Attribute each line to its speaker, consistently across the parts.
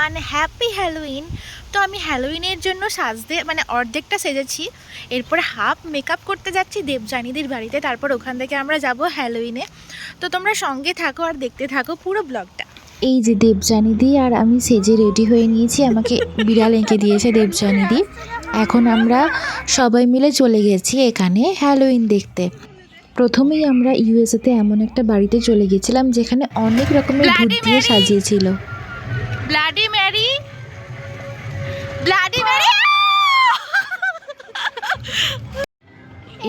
Speaker 1: Everyone happy Halloween তো আমি হ্যালোইনের জন্য সাজতে মানে অর্ধেকটা সেজেছি। এরপরে হাফ মেকআপ করতে যাচ্ছি দেবজানিদির বাড়িতে। তারপর ওখান থেকে আমরা যাব হ্যালোইনে তো তোমরা সঙ্গে থাকো আর দেখতে থাকো পুরো ব্লগটা।
Speaker 2: এই যে দেবজানিদি আর আমি সেজে রেডি হয়ে নিয়েছি। আমাকে বিড়াল এঁকে দিয়েছে দেবজানিদি এখন আমরা সবাই মিলে চলে গেছি এখানে হ্যালোইন দেখতে। প্রথমেই আমরা ইউএসএতে এমন একটা বাড়িতে চলে গেছিলাম যেখানে অনেক রকমের ভূত দিয়ে সাজিয়েছিল।
Speaker 1: ব্লাডি ম্যারি ব্লাডি ম্যারি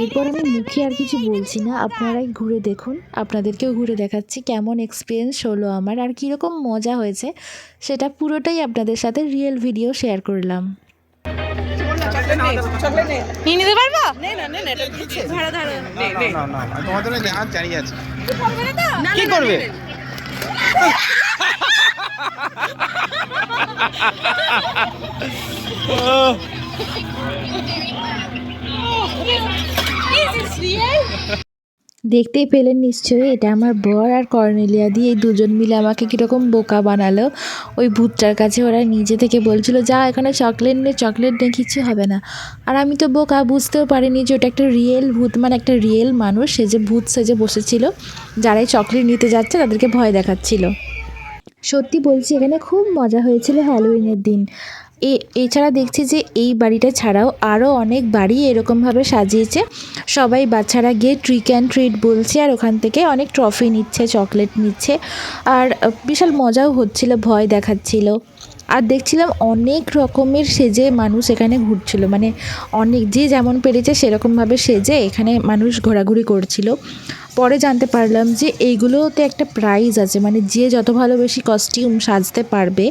Speaker 2: এরপর আমি মুখে আর কিছু বলছি না আপনারাই ঘুরে দেখুন। আপনাদেরকেও ঘুরে দেখাচ্ছি কেমন এক্সপিরিয়েন্স হলো আমার আর কীরকম মজা হয়েছে সেটা পুরোটাই আপনাদের সাথে রিয়েল ভিডিও শেয়ার করলাম।
Speaker 1: নিয়ে নিতে পারব?
Speaker 3: কি করবে?
Speaker 2: দেখতেই পেলেন নিশ্চয়ই, এটা আমার বর আর কর্নেলিয়া দিয়ে এই দুজন মিলে আমাকে কীরকম বোকা বানালো। ওই ভূতটার কাছে ওরা নিজে থেকে বলছিল, যা, এখানে চকলেট নে চকলেট নে, কিছু হবে না। আর আমি তো বোকা, বুঝতেও পারিনি যে ওটা একটা রিয়েল ভূত মানে একটা রিয়েল মানুষ, সে যে ভূত সেজে বসেছিল, যারাই চকলেট নিতে যাচ্ছে, তাদেরকে ভয় দেখাচ্ছিল। সত্যি বলছি, এখানে খুব মজা হয়েছিল হ্যালোউইনের দিন। এ, এছাড়া দেখছি যে এই বাড়িটা ছাড়াও আরও অনেক বাড়ি এরকমভাবে সাজিয়েছে। সবাই বাচ্চারা গিয়ে ট্রিক অ্যান্ড ট্রিট বলছে আর ওখান থেকে অনেক ট্রফি নিচ্ছে চকলেট নিচ্ছে। আর বিশাল মজাও হচ্ছিল, ভয় দেখাচ্ছিল। আর দেখছিলাম অনেক রকমের সেজে মানুষ এখানে ঘুরছিল। মানে অনেক, যে যেমন পেরেছে সেরকমভাবে সেজে এখানে মানুষ ঘোরাঘুরি করছিল। পরে জানতে পারলাম যে এইগুলোতে একটা প্রাইজ আছে মানে যে যত ভালো বেশি কস্টিউম সাজতে পারবে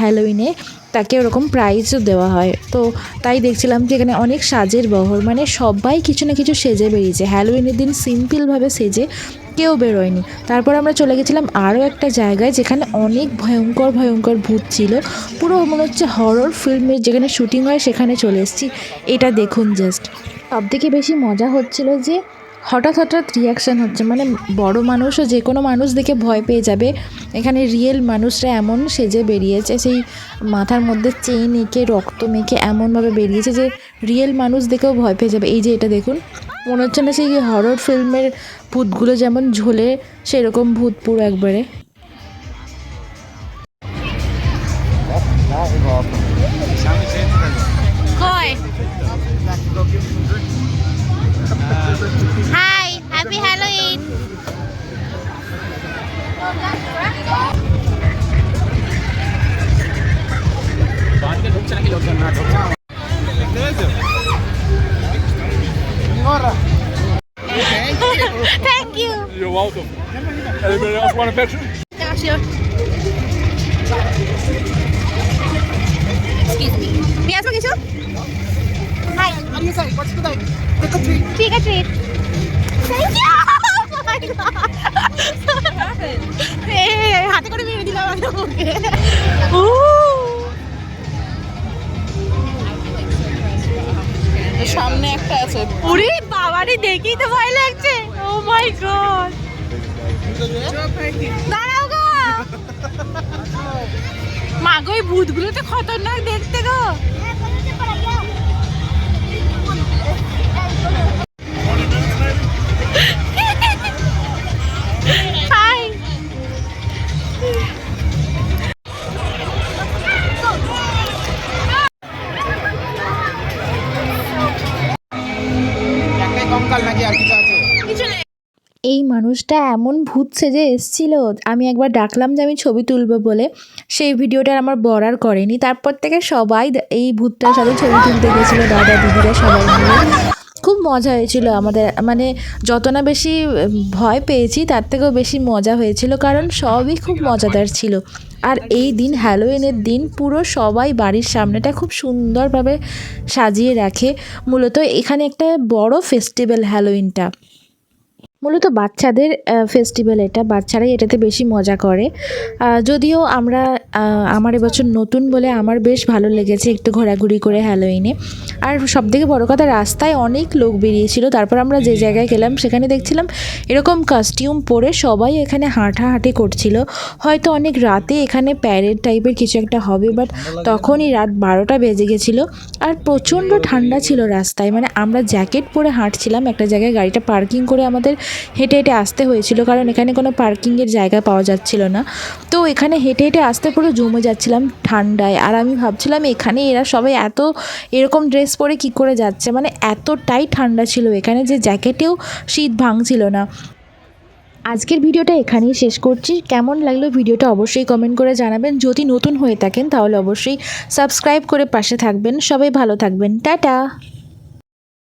Speaker 2: হ্যালোইনে তাকে ওরকম প্রাইজও দেওয়া হয়। তো তাই দেখছিলাম যে এখানে অনেক সাজের বহর মানে সবাই কিছু না কিছু সেজে বেরিয়েছে। হ্যালোইনের দিন সিম্পলভাবে সেজে কেউ বেরোয়নি। তারপর আমরা চলে গেছিলাম আরও একটা জায়গায়, যেখানে অনেক ভয়ঙ্কর ভয়ঙ্কর ভূত ছিল। পুরো মনে হচ্ছে হরর ফিল্মের যেখানে শুটিং হয়, সেখানে চলে এসেছি। এটা দেখুন জাস্ট সব থেকে বেশি মজা হচ্ছিল যে হঠাৎ হঠাৎ রিয়াকশান হচ্ছে। মানে বড় মানুষও যে কোনো মানুষ দেখে ভয় পেয়ে যাবে। এখানে রিয়েল মানুষরা এমন সেজে বেরিয়েছে, সেই মাথার মধ্যে চেইন এঁকে, রক্ত মেখে এমনভাবে বেরিয়েছে যে রিয়েল মানুষ দেখেও ভয় পেয়ে যাবে। এই যে এটা দেখুন, মনে হচ্ছে না সেই হরর ফিল্মের ভূতগুলো যেমন ঝোলে, সেরকম ভূত পুরো একবারে।
Speaker 1: Hi, happy Halloween. Thank you.
Speaker 4: You're welcome. Anybody else want a picture? Gosh, yeah. Excuse me. May I ask a?
Speaker 1: নিয়ে আসব কিছু হাই ঠিক আছে থ্যাংক ইউ হাতে করে মেরে দিলাম আমি ওকে।
Speaker 3: সামনে একটা আছে।
Speaker 1: ওরে বাবারে দেখেই তো ভয় লাগছে। ও মাই গড দাঁড়াও গো। মা গো এই ভূতগুলো তো খতরনাক দেখতে গো।
Speaker 3: নাকি আর কিছু আছে?
Speaker 1: কিছু নেই।
Speaker 2: এই মানুষটা এমন ভূত সেজে এসছিল আমি একবার ডাকলাম যে আমি ছবি তুলবো বলে। সেই ভিডিওটা আমার বরার আর করেনি। তারপর থেকে সবাই দে- এই ভূতটার সাথে ছবি তুলতে গেছিল দাদা দিদিরা সবাই মিলে। খুব মজা হয়েছিল আমাদের মানে যত না বেশি ভয় পেয়েছি, তার থেকেও বেশি মজা হয়েছিল, কারণ সবই খুব মজাদার ছিল। আর এই দিন হ্যালোইনের দিন পুরো সবাই বাড়ির সামনেটা খুব সুন্দরভাবে সাজিয়ে রাখে। মূলত এখানে একটা বড় ফেস্টিভ্যাল হ্যালোইনটা। মূলত বাচ্চাদের ফেস্টিভ্যাল এটা। বাচ্চারাই এটাতে বেশি মজা করে। যদিও আমরা আমার এবছর নতুন বলে আমার বেশ ভালো লেগেছে একটু ঘোরাঘুরি করে হ্যালোইনে আর সবথেকে বড় কথা, রাস্তায় অনেক লোক বেরিয়েছিল। তারপর আমরা যে জায়গায় গেলাম, সেখানে দেখছিলাম এরকম কাস্টিউম পরে সবাই এখানে হাঁটাহাঁটি করছিল। হয়তো অনেক রাতে এখানে প্যারেড টাইপের কিছু একটা হবে বাট তখনই রাত বারোটা বেজে গেছিল। আর প্রচণ্ড ঠান্ডা ছিল রাস্তায়। মানে আমরা জ্যাকেট পরে হাঁটছিলাম, একটা জায়গায় গাড়িটা পার্কিং করে আমাদের হেঁটে হেঁটে আসতে হয়েছিল, কারণ এখানে কোনো পার্কিংয়ের জায়গা পাওয়া যাচ্ছিল না। তো এখানে হেঁটে হেঁটে আসতে পুরো জমে যাচ্ছিলাম ঠান্ডায়। আর আমি ভাবছিলাম, এখানে এরা সবাই এত এরকম ড্রেস পরে কি করে যাচ্ছে? মানে এতটাই ঠান্ডা ছিল এখানে যে জ্যাকেটেও শীত ভাঙছিল না। আজকের ভিডিওটা এখানেই শেষ করছি। কেমন লাগল ভিডিওটা অবশ্যই কমেন্ট করে জানাবেন। যদি নতুন হয়ে থাকেন, তাহলে অবশ্যই সাবস্ক্রাইব করে পাশে থাকবেন। সবাই ভালো থাকবেন। টাটা!